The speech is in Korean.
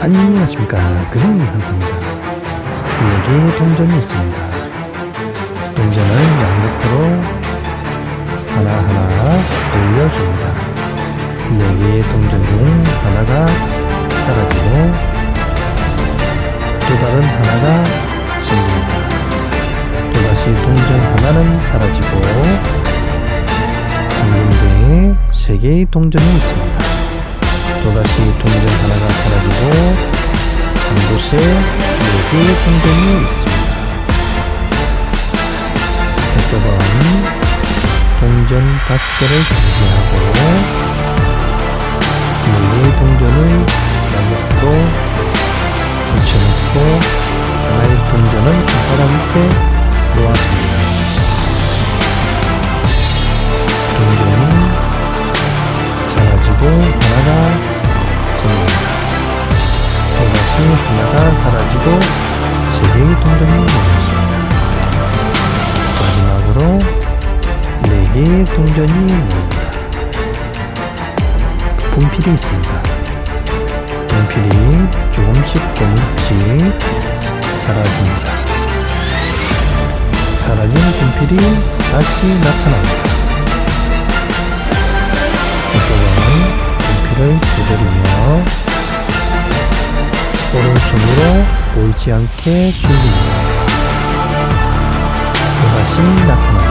안녕하십니까. 그는 한타입니다. 네개의 동전이 있습니다. 동전을 양옆으로 하나하나 돌려줍니다. 네 개의 동전 중 하나가 사라지고 또 다른 하나가 생깁니다. 또다시 동전 하나는 사라지고 한 군데에 세 개의 동전이 있습니다 곳에 네 개의 동전이 있습니다. 해서번 동전 다섯 개를 준비하고 네 개의 동전을 양옆으로 붙여놓고 하나의 동전을 손가락 밑에 놓았습니다. 하나가 사라지고 세 개의 동전이 모였습니다. 마지막으로 네 개의 동전이 모입니다. 분필이 있습니다. 분필이 조금씩 조금씩 사라집니다. 사라진 분필이 다시 나타납니다. 오른손으로 보이지 않게 줄입니다. 또다시. 음,